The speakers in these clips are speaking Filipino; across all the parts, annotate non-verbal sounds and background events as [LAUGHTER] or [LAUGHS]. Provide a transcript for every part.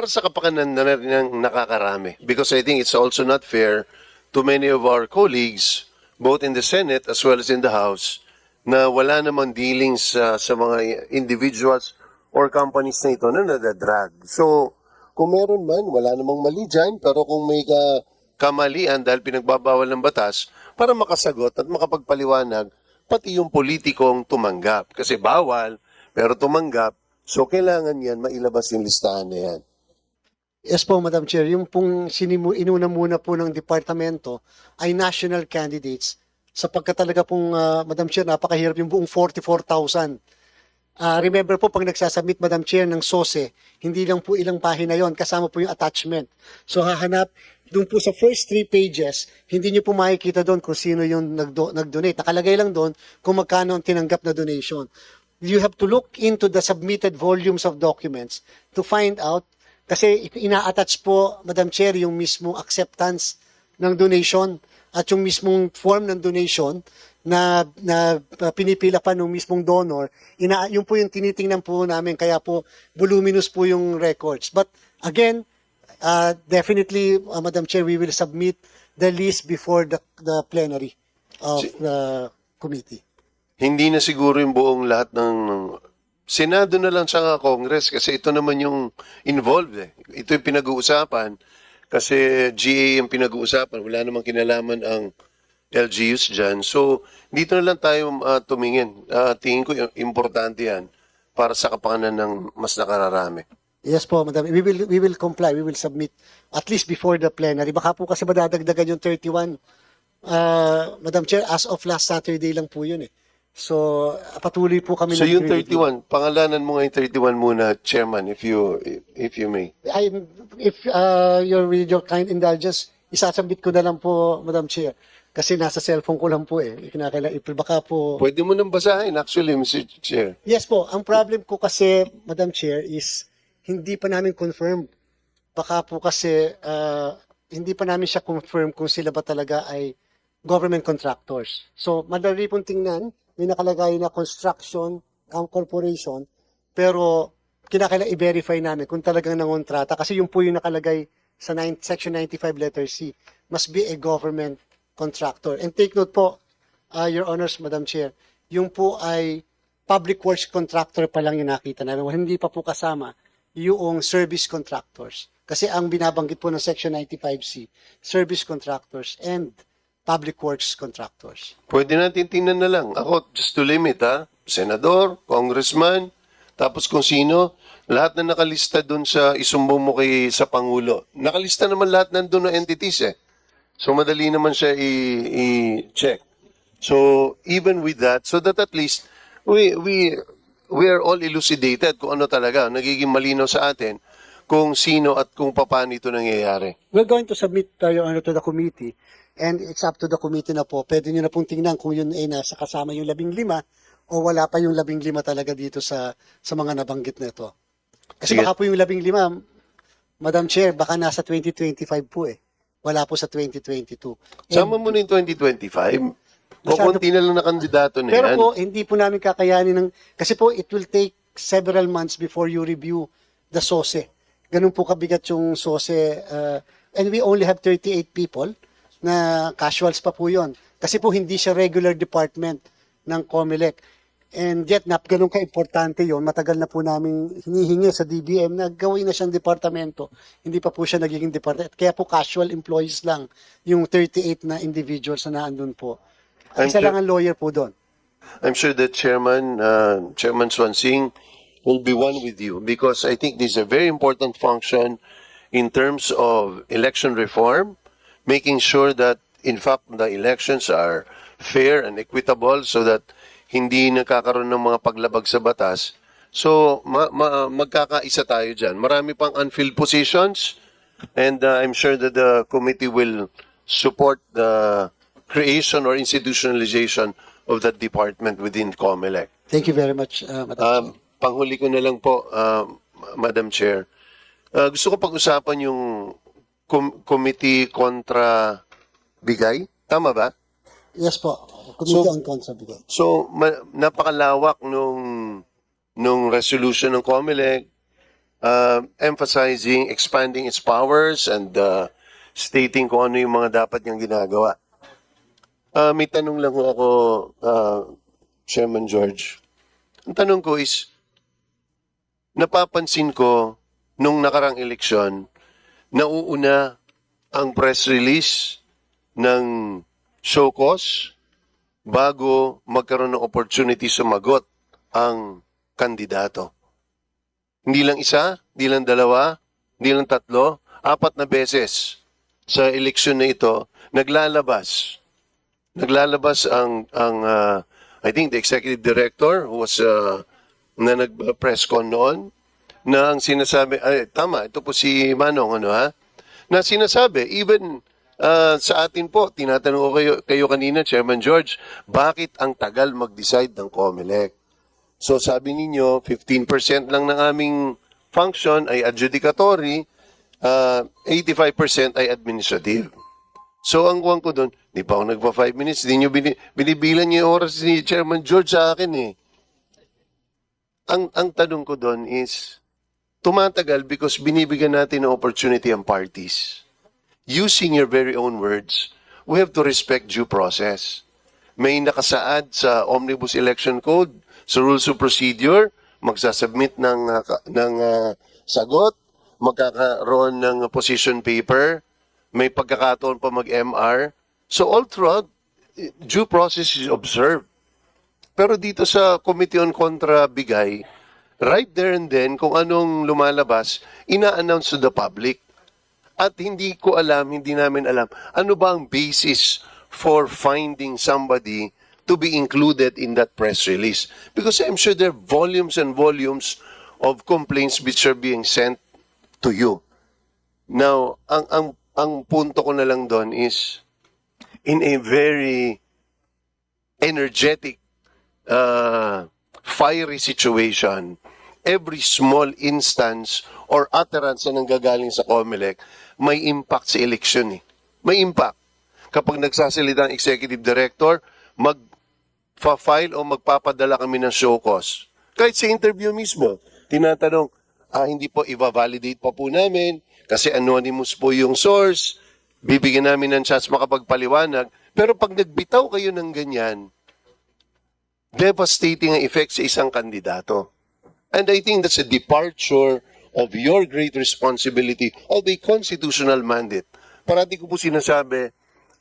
para sa kapakanan na ng nakakarami. Because I think it's also not fair to many of our colleagues, both in the Senate as well as in the House, na wala namang dealings sa, sa mga individuals or companies na ito na nadadrag. So, kung meron man, wala namang mali dyan, pero kung may ka, kamalian dahil pinagbabawal ng batas, para makasagot at makapagpaliwanag, pati yung politikong tumanggap. Kasi bawal, pero tumanggap, so kailangan yan mailabas yung listahan na yan. Yes po, Madam Chair. Yung pong sinimu, inuna muna po ng departamento ay national candidates sapagkat talaga pong, ah, Madam Chair, napakahirap yung buong 44,000. Ah, remember po, pag nagsasubmit, Madam Chair, ng SOSE, hindi lang po ilang pahina yon kasama po yung attachment. So hahanap, doon po sa first three pages, hindi nyo po makikita doon kung sino yung nagdo- nag-donate. Nakalagay lang doon kung magkano ang tinanggap na donation. You have to look into the submitted volumes of documents to find out kasi ina-attach po, Madam Chair, yung mismong acceptance ng donation at yung mismong form ng donation na, na pinipila pa ng mismong donor, ina, yun po yung tinitingnan po namin, kaya po voluminous po yung records. But again, uh, definitely, uh, Madam Chair, we will submit the list before the, the plenary of the committee. Hindi na siguro yung buong lahat ng Senado na lang sa Congress kasi ito naman yung involved eh. Ito yung pinag-uusapan kasi GA yung pinag-uusapan. Wala namang kinalaman ang LGUs dyan. So, dito na lang tayo uh, tumingin. Uh, tingin ko importante yan para sa kapakanan ng mas nakararami. Yes po, Madam. We will we will comply. We will submit at least before the plenary. Baka po kasi madadagdagan yung 31. Uh, Madam Chair, as of last Saturday lang po yun eh. So, patuloy po kami So yung nag-review. 31, pangalanan mo nga yung 31 muna, Chairman, if you if you may. I, if uh, you're with your kind indulgence, isasabit ko na lang po, Madam Chair. Kasi nasa cellphone ko lang po eh. Kinakailangan, if baka po... Pwede mo nang basahin, actually, Mr. Chair. Yes po, ang problem ko kasi, Madam Chair, is hindi pa namin confirm. Baka po kasi uh, hindi pa namin siya confirm kung sila ba talaga ay government contractors. So, madali pong tingnan, may nakalagay na construction ang corporation, pero kinakailangan i-verify namin kung talagang nangontrata kasi yung po yung nakalagay sa 9, section 95 letter C must be a government contractor. And take note po, uh, Your Honors, Madam Chair, yung po ay public works contractor pa lang yung nakita namin. Hindi pa po kasama yung service contractors. Kasi ang binabanggit po ng Section 95C, service contractors and public works contractors. Pwede natin tingnan na lang. Ako, just to limit ha, senador, congressman, tapos kung sino, lahat na nakalista doon sa isumbong mo kay sa Pangulo. Nakalista naman lahat nandun ng entities eh. So madali naman siya i-check. So even with that, so that at least we we we are all elucidated kung ano talaga nagiging malinaw sa atin kung sino at kung paano ito nangyayari. We're going to submit, uh, Your Honor, to the committee and it's up to the committee na po. Pwede nyo na pong tingnan kung yun ay nasa kasama yung labing lima o wala pa yung labing lima talaga dito sa sa mga nabanggit na ito. Kasi Sige. baka po yung labing lima, Madam Chair, baka nasa 2025 po eh. Wala po sa 2022. And- Sama mo na yung 2025. O konti na lang na kandidato na Pero yan. po, hindi po namin kakayanin ng... Kasi po, it will take several months before you review the SOSE. Ganun po kabigat yung SOSE. uh, and we only have 38 people na casuals pa po yon. Kasi po, hindi siya regular department ng COMELEC. And yet, nap ganun ka-importante yon Matagal na po namin hinihingi sa DBM na gawin na siyang departamento. Hindi pa po siya nagiging department. Kaya po casual employees lang yung 38 na individuals na naandun po. I'm Isa sure- lang ang lawyer po doon. I'm sure that Chairman, uh, Chairman Swansing will be one with you because I think this is a very important function in terms of election reform, making sure that in fact the elections are fair and equitable so that hindi nakakaroon ng mga paglabag sa batas. So, ma- ma- magkakaisa tayo dyan. Marami pang unfilled positions and uh, I'm sure that the committee will support the creation or institutionalization of that department within COMELEC. Thank you very much, uh, Madam Chair. Um, panghuli ko na lang po, um, Madam Chair. Uh, gusto ko pag-usapan yung com- committee kontra bigay. Tama ba? Yes po. Committee So- on Contrabigay. So, ma- napakalawak nung, nung resolution ng COMELEC. uh, emphasizing expanding its powers and uh, stating kung ano yung mga dapat niyang ginagawa. Uh, may tanong lang ho ako, uh, Chairman George. Ang tanong ko is, napapansin ko nung nakarang eleksyon, nauuna ang press release ng cause bago magkaroon ng opportunity sumagot ang kandidato. Hindi lang isa, hindi lang dalawa, hindi lang tatlo, apat na beses sa eleksyon na ito naglalabas. Naglalabas ang ang ah, I think the executive director who was ah, na nag-press con noon na ang sinasabi ay tama ito po si Manong ano ha na sinasabi even ah, sa atin po tinatanong ko kayo kayo kanina Chairman George bakit ang tagal mag-decide ng COMELEC So sabi ninyo, 15% lang ng aming function ay adjudicatory, uh, 85% ay administrative. So ang kuwan ko doon, di pa ako nagpa 5 minutes, di nyo bini, binibilan yung oras ni Chairman George sa akin eh. Ang, ang tanong ko doon is, tumatagal because binibigyan natin ng opportunity ang parties. Using your very own words, we have to respect due process may nakasaad sa Omnibus Election Code, sa Rules of Procedure, magsasubmit ng, uh, ng uh, sagot, magkakaroon ng position paper, may pagkakataon pa mag-MR. So all throughout, due process is observed. Pero dito sa Committee on Contra Bigay, right there and then, kung anong lumalabas, ina-announce to the public. At hindi ko alam, hindi namin alam, ano ba ang basis for finding somebody to be included in that press release? Because I'm sure there are volumes and volumes of complaints which are being sent to you. Now, ang, ang, ang punto ko na lang doon is, in a very energetic, uh, fiery situation, every small instance or utterance na nanggagaling sa COMELEC may impact sa election eh. May impact. Kapag nagsasalita ang executive director, mag-file o magpapadala kami ng show cause. Kahit sa interview mismo, tinatanong, ah, hindi po i-validate pa po namin kasi anonymous po yung source, bibigyan namin ng chance makapagpaliwanag. Pero pag nagbitaw kayo ng ganyan, devastating ang effect sa isang kandidato. And I think that's a departure of your great responsibility of a constitutional mandate. Parati ko po sinasabi,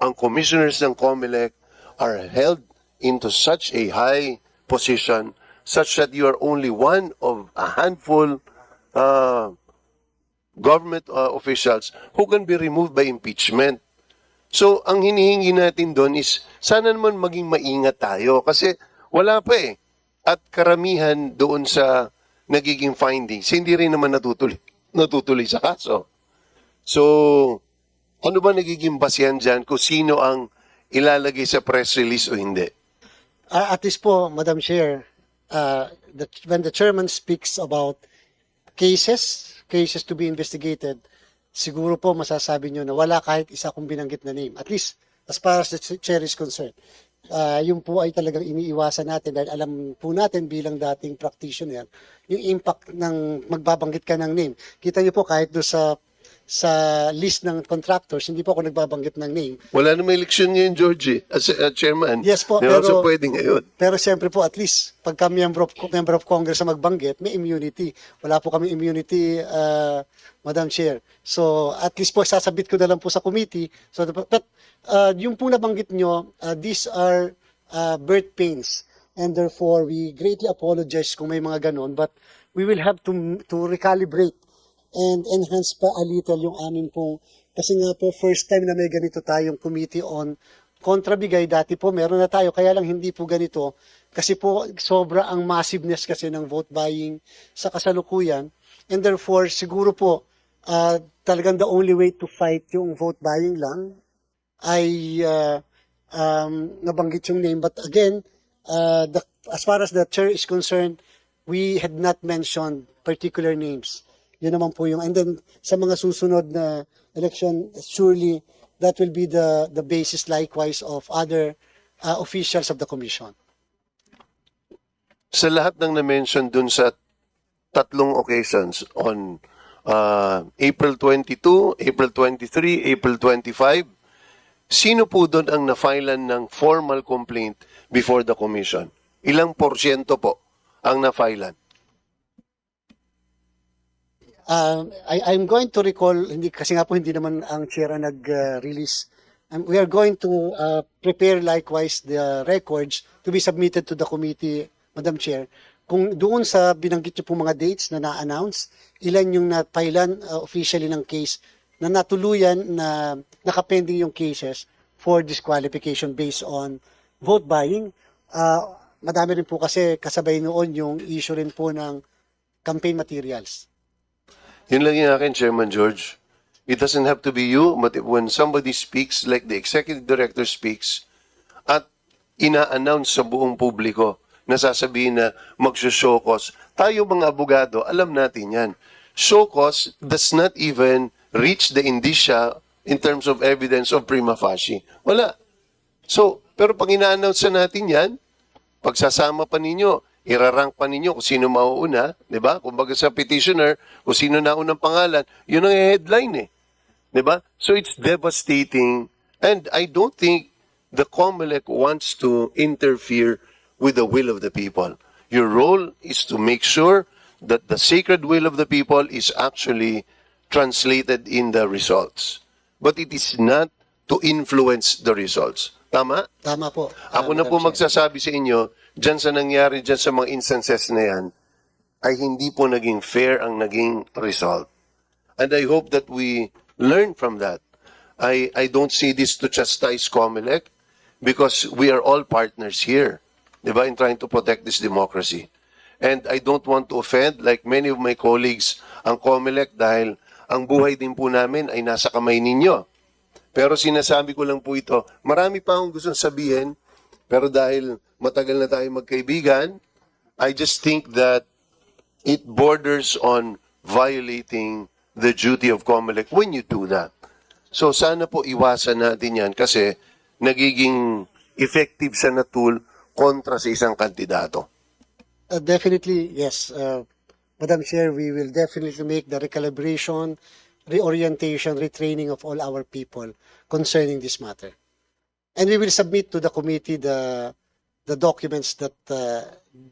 ang commissioners ng COMELEC are held into such a high position such that you are only one of a handful uh, government uh, officials who can be removed by impeachment. So, ang hinihingi natin doon is, sana naman maging maingat tayo kasi wala pa eh. At karamihan doon sa nagiging findings, hindi rin naman natutuloy, [LAUGHS] natutuloy sa kaso. So, ano ba nagiging basihan dyan kung sino ang ilalagay sa press release o hindi? Uh, at least po, Madam Chair, uh, the, when the chairman speaks about cases, cases to be investigated, siguro po masasabi nyo na wala kahit isa kong binanggit na name. At least, as far as the ch- chair is concerned. Uh, yun po ay talagang iniiwasan natin dahil alam po natin bilang dating practitioner yung impact ng magbabanggit ka ng name. Kita niyo po kahit do sa sa list ng contractors, hindi po ako nagbabanggit ng name. Wala namang eleksyon ngayon, Georgie, as a, uh, chairman. Yes po, pero- also pwede ngayon. Pero siyempre po, at least, pagka member of, member of Congress na magbanggit, may immunity. Wala po kami immunity, uh, Madam Chair. So, at least po, sasabit ko na lang po sa committee. So, but, uh, yung po nabanggit nyo, uh, these are uh, birth pains. And therefore, we greatly apologize kung may mga ganon. But we will have to, to recalibrate and enhance pa a little yung amin pong kasi nga po first time na may ganito tayong committee on kontrabigay. Dati po meron na tayo. Kaya lang hindi po ganito. Kasi po sobra ang massiveness kasi ng vote buying sa kasalukuyan. And therefore siguro po ah, talagang the only way to fight yung vote buying lang ay ah, um, nabanggit yung name. But again uh, the, as far as the chair is concerned we had not mentioned particular names yun naman po yung, and then sa mga susunod na election, surely that will be the, the basis likewise of other uh, officials of the commission. Sa lahat ng na-mention dun sa tatlong occasions on uh, April 22, April 23, April 25. Sino po doon ang na-filean ng formal complaint before the commission? Ilang porsyento po ang na-filean? Um, I, I'm going to recall, hindi, kasi nga po hindi naman ang chair nag-release. Um, we are going to uh, prepare likewise the records to be submitted to the committee, Madam Chair. Kung doon sa binanggit niyo po mga dates na na-announce, ilan yung na-filean uh, officially ng case na natuluyan na nakapending yung cases for disqualification based on vote buying. Uh, madami rin po kasi kasabay noon yung issue rin po ng campaign materials. Yun lang yung akin, Chairman George. It doesn't have to be you, but when somebody speaks, like the executive director speaks, at ina-announce sa buong publiko, na sasabihin na mag-show cause, tayo mga abogado, alam natin yan. Show cause does not even reach the indicia in terms of evidence of prima facie. Wala. So, pero pag ina-announce na natin yan, pagsasama pa ninyo, irarank pa ninyo kung sino mauuna, di ba? Kumbaga sa petitioner, kung sino naunang pangalan, yun ang headline eh. Di ba? So it's devastating and I don't think the COMELEC wants to interfere with the will of the people. Your role is to make sure that the sacred will of the people is actually translated in the results. But it is not to influence the results. Tama? Tama po. Ako na po magsasabi sa inyo, dyan sa nangyari dyan sa mga instances na yan, ay hindi po naging fair ang naging result. And I hope that we learn from that. I, I don't see this to chastise COMELEC because we are all partners here, di ba, in trying to protect this democracy. And I don't want to offend, like many of my colleagues, ang COMELEC dahil ang buhay din po namin ay nasa kamay ninyo. Pero sinasabi ko lang po ito, marami pa akong gustong sabihin, pero dahil matagal na tayo magkaibigan, I just think that it borders on violating the duty of COMELEC when you do that. So sana po iwasan natin yan kasi nagiging effective sa na tool kontra sa isang kandidato. Uh, definitely, yes. Uh, Madam Chair, we will definitely make the recalibration, reorientation, retraining of all our people concerning this matter. And we will submit to the committee the the documents that uh,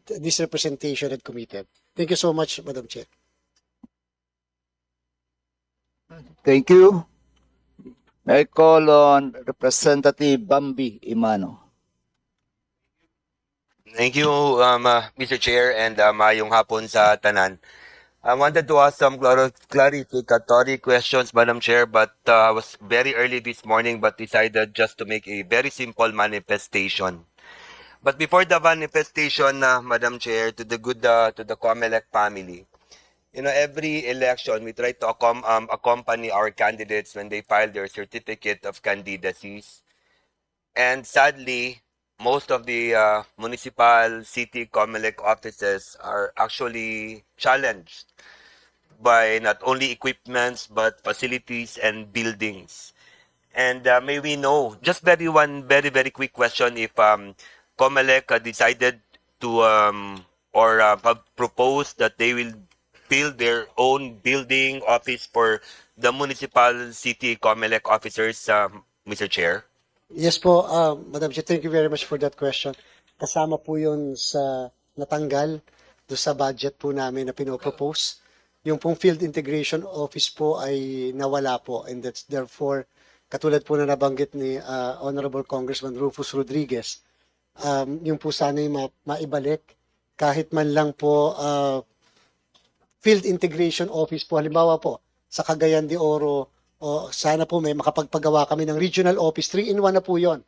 this representation had committed. Thank you so much, Madam Chair. Thank you. May I call on Representative Bambi Imano. Thank you, um, uh, Mr. Chair, and uh, mayong hapon sa tanan. I wanted to ask some clar- clarificatory questions, Madam Chair, but uh, I was very early this morning, but decided just to make a very simple manifestation. But before the manifestation, uh, Madam Chair, to the good, uh, to the Comelec family, you know, every election we try to accom- um, accompany our candidates when they file their certificate of candidacies. And sadly, most of the uh, municipal city Comelec offices are actually challenged by not only equipments but facilities and buildings. And uh, may we know, just very one very very quick question, if um, Comelec decided to um, or uh, pub- propose that they will build their own building office for the municipal city Comelec officers, um, Mr. Chair. Yes po, uh, Madam Chair, thank you very much for that question. Kasama po yun sa natanggal do sa budget po namin na pinopropose. Yung pong field integration office po ay nawala po and that's therefore katulad po na nabanggit ni uh, Honorable Congressman Rufus Rodriguez, um, yung po sana yung ma- maibalik kahit man lang po uh, field integration office po halimbawa po sa Cagayan de Oro o sana po may makapagpagawa kami ng regional office 3 in 1 na po yon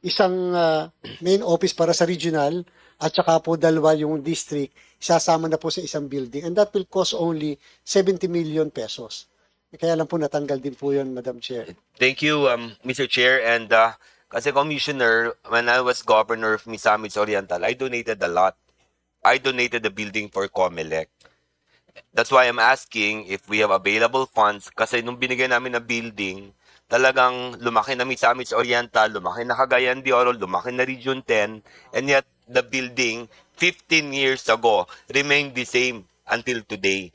isang ah, main office para sa regional at saka po dalawa yung district isasama na po sa isang building and that will cost only 70 million pesos kaya lang po natanggal din po yon Madam Chair Thank you, um, Mr. Chair. And uh, kasi Commissioner, when I was Governor of Misamis Oriental, I donated a lot. I donated the building for Comelec. That's why I'm asking if we have available funds kasi nung binigay namin na building, talagang lumaki na Misamis Oriental, lumaki na Cagayan de Oro, lumaki na Region 10, and yet the building 15 years ago remained the same until today.